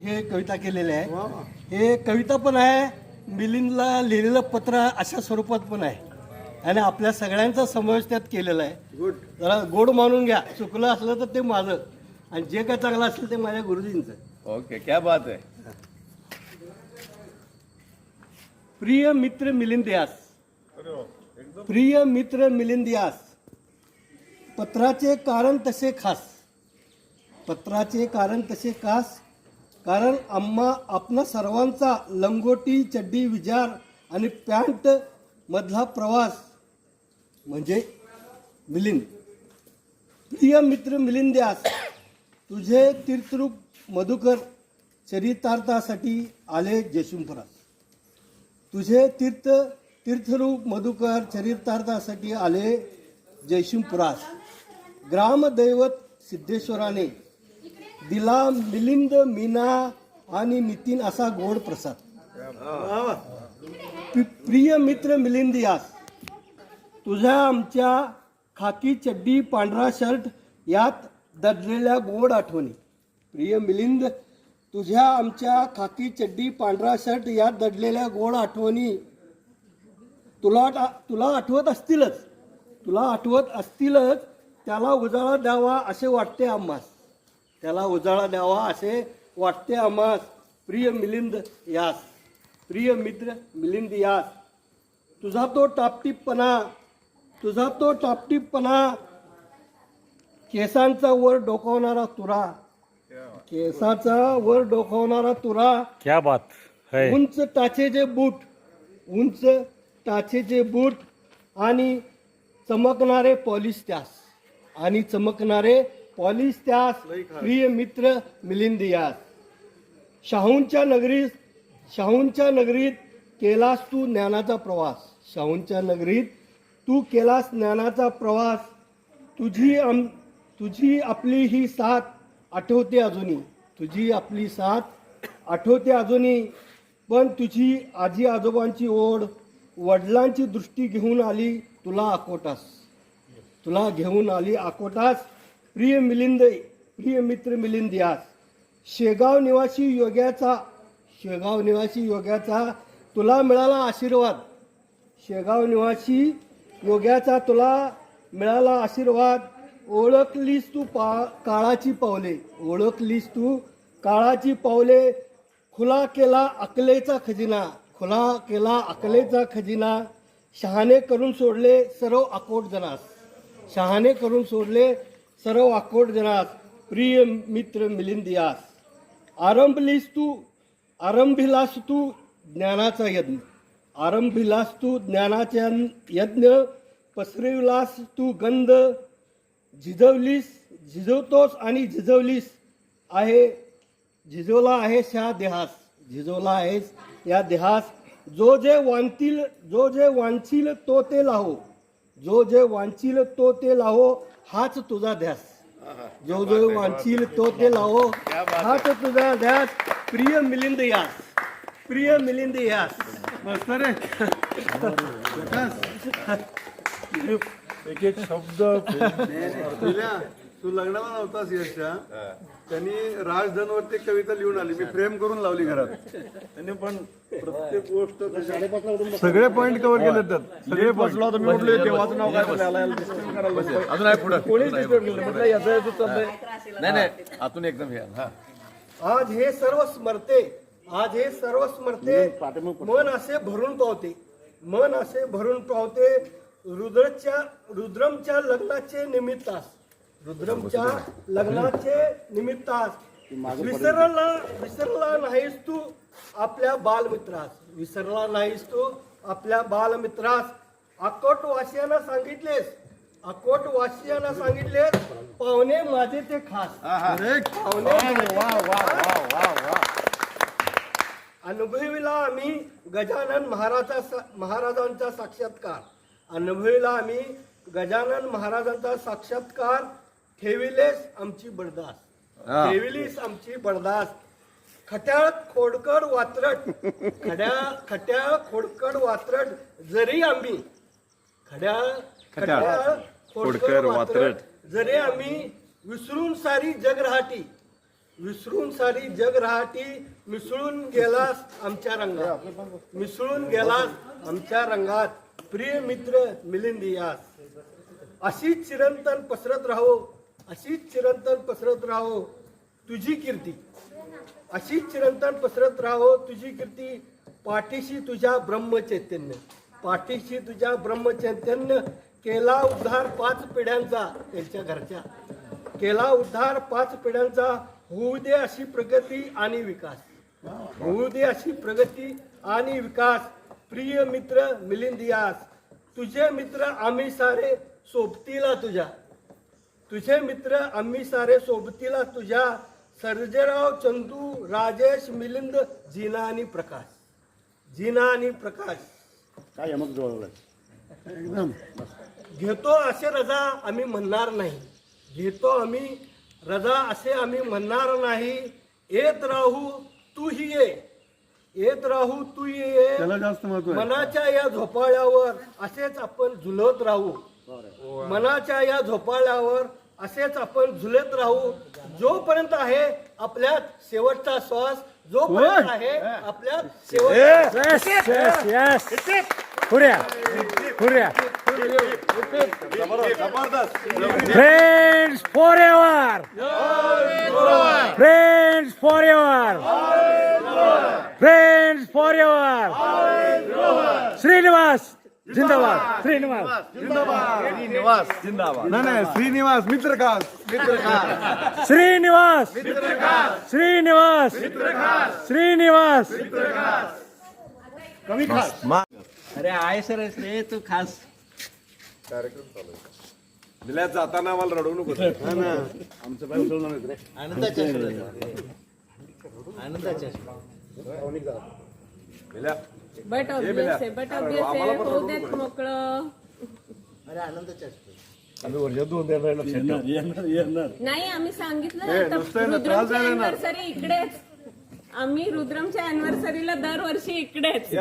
हे कविता केलेली आहे. हे कविता पण आहे मिलिंदला लिहिलेलं पत्र अशा स्वरूपात पण आहे. आणि आपल्या सगळ्यांचा समावेश त्यात केलेला आहे. गुड जरा गोड मानून घ्या. चुकलं असलं तर ते माझं. आणि जे काय चांगलं असेल ते माझ्या गुरुजींचं. ओके क्या बात है प्रिय मित्र मिलिंद यास प्रिय मित्र मिलिंद यास पत्राचे कारण तसे खास. पत्राचे कारण तसे खास. कारण आम्हा आपणा सर्वांचा लंगोटी चड्डी विजार आणि पॅन्ट मधला प्रवास म्हणजे मिलिंद. प्रिय मित्र मिलिंद द्यास तुझे तीर्थरूप मधुकर चरितार्थासाठी आले जयशंकरास तुझे तीर्थ तीर्थरूप मधुकर चरितार्थासाठी आले जयशिंपुरास ग्रामदैवत सिद्धेश्वराने दिला मिलिंद मीना आणि नितीन असा गोड प्रसाद. प्रिय मित्र मिलिंद यास तुझ्या आमच्या खाकी चड्डी पांढरा शर्ट यात दडलेल्या गोड आठवणी. प्रिय मिलिंद तुझ्या आमच्या खाकी चड्डी पांढरा शर्ट यात दडलेल्या गोड आठवणी. तुला आठ- तुला आठवत असतीलच. तुला आठवत असतीलच त्याला उजाळा द्यावा असे वाटते आम्हास. त्याला उजाळा द्यावा असे वाटते आम्हास प्रिय मिलिंद यास. प्रिय मित्र मिलिंद यास. तुझा तो टापटीपणा तुझा तो टापटीपणा केसांचा वर डोकावणारा तुरा. केसाचा वर डोकावणारा तुरा. क्या बात है. उंच टाचेचे बूट उंच टाचेचे बूट आणि चमकणारे पॉलिश त्यास. आणि चमकणारे पॉलिश त्यास प्रिय मित्र मिलिंद यास शाहूंच्या नगरीत शाहूंच्या नगरीत केलास तू ज्ञानाचा प्रवास. शाहूंच्या नगरीत तू केलास ज्ञानाचा प्रवास. तुझी आम तुझी आपली ही साथ आठवते अजूनही. तुझी आपली साथ आठवते अजूनही. पण तुझी आजी आजोबांची ओढ वडिलांची दृष्टी घेऊन आली तुला आकोटास तुला घेऊन आली आकोटास प्रिय मिलिंद प्रिय मित्र मिलिंद यास शेगाव निवासी योग्याचा शेगाव निवासी योग्याचा तुला मिळाला आशीर्वाद. शेगाव निवासी योग्याचा तुला मिळाला आशीर्वाद. ओळखलीस तू पा काळाची पावले. ओळखलीस तू काळाची पावले. खुला केला अकलेचा खजिना. खुला केला अकलेचा खजिना. शहाणे करून सोडले सर्व अकोट जनास. शहाणे करून सोडले सर्व अकोट जनास प्रिय मित्र मिलिंदियास आरंभलीस तू आरंभिलास तू ज्ञानाचा यज्ञ आरंभिलास तू ज्ञानाच्या यज्ञ पसरविलास तू गंध झिजवलीस झिजवतोस आणि झिजवलीस आहे झिजवला आहेस ह्या देहास झिजवला आहेस या देहास. जो जे वांतील जो जे वांछील तो ते लाहो जो जे वांछील तो ते लाहो हाच तुझा ध्यास. जो जो वांछील तो ते लाहो हाच तुझा ध्यास. प्रिय मिलिंद यास. प्रिय मिलिंद यास. मस्त रे. एक एक शब्द तू लग्नाला नव्हतास यशच्या त्यांनी राजधनवरती कविता लिहून आली. मी फ्रेम करून लावली घरात. त्यांनी पण प्रत्येक गोष्ट सगळे पॉइंट कव्हर केले त्यात. सगळे बसलो होतो मी म्हटलं देवाचं नाव काय? अजून आहे पुढे. केलं नाही. म्हटलं याचं याचं चाललंय. नाही नाही. आतून एकदम घ्या हा. आज हे सर्व स्मरते. आज हे सर्व स्मरते. मन असे भरून पावते. मन असे भरून पावते. रुद्रच्या रुद्रमच्या लग्नाचे निमित्तास. रुद्रमच्या लग्नाचे निमित्तास विसरला विसरला नाहीस तू आपल्या बालमित्रास. विसरला नाहीस तू आपल्या बालमित्रास. अकोट वासियांना सांगितलेस अकोट वासियांना सांगितलेस पाहुणे माझे ते खास. पाहुणे अनुभवीला आम्ही गजानन महाराजा महाराजांचा साक्षात्कार. अनुभवीला आम्ही गजानन महाराजांचा साक्षात्कार ठेविलेस आमची बडदास. ठेविलीस आमची बडदास. खट्याळ खोडकर वात्रट. खड्या खट्याळ खोडकर वात्रट जरी आम्ही. खड्याळ खट्याळ खोडकर वात्रट जरी आम्ही विसरून सारी जग राहटी. विसरून सारी जग राहटी मिसळून गेलास आमच्या रंगात. मिसळून गेलास आमच्या रंगात. प्रिय मित्र मिलिंदियास अशीच चिरंतन पसरत राहो. अशीच चिरंतन पसरत राहो तुझी कीर्ती. अशीच चिरंतन पसरत राहो तुझी कीर्ती. पाठीशी तुझ्या ब्रह्मचैतन्य पाठीशी तुझ्या ब्रह्मचैतन्य केला उद्धार पाच पिढ्यांचा त्यांच्या घरच्या. केला उद्धार पाच पिढ्यांचा होऊ दे अशी प्रगती आणि विकास. होऊ दे अशी प्रगती आणि विकास. प्रिय मित्र मिलिंदियास तुझे मित्र आम्ही सारे सोबतीला तुझ्या. तुझे मित्र आम्ही सारे सोबतीला तुझ्या सर्जेराव चंदू राजेश मिलिंद जीना आणि प्रकाश. जीना आणि प्रकाश. काय मग जोडलं एकदम. घेतो असे रजा आम्ही म्हणणार नाही. घेतो आम्ही रजा असे आम्ही म्हणणार नाही. येत राहू तूही ये. येत राहू तू ये. जास्त मनाच्या या झोपाळ्यावर असेच आपण झुलत राहू. मनाच्या या झोपाळ्यावर असेच आपण झुलत राहू. जोपर्यंत आहे आपल्यात शेवटचा श्वास जो पर्यंत आहे आपल्या शेवटचा friends for ever friends for ever friends for ever Srinivas Srinivas. Zindabad. Srinivas. निवास जिंदाबाद. नाही नाही श्रीनिवास मित्रकास Srinivas. Srinivas. Srinivas. कमी खास. अरे आहे सर रे तू खास. दिल्या जाताना आम्हाला रडवू नको हा ना. आमचं पाय उचलणार नाहीत रे. आनंदाच्या आनंदाच्या दिल्या? बट ऑब्विस आहे बट ऑब्विस आहे. होऊ देत मोकळं. अरे येणार येणार नाही आम्ही सांगितलं आता रुद्रमच्या इकडेच. आम्ही रुद्रमच्या अॅनिव्हर्सरीला दरवर्षी इकडेच.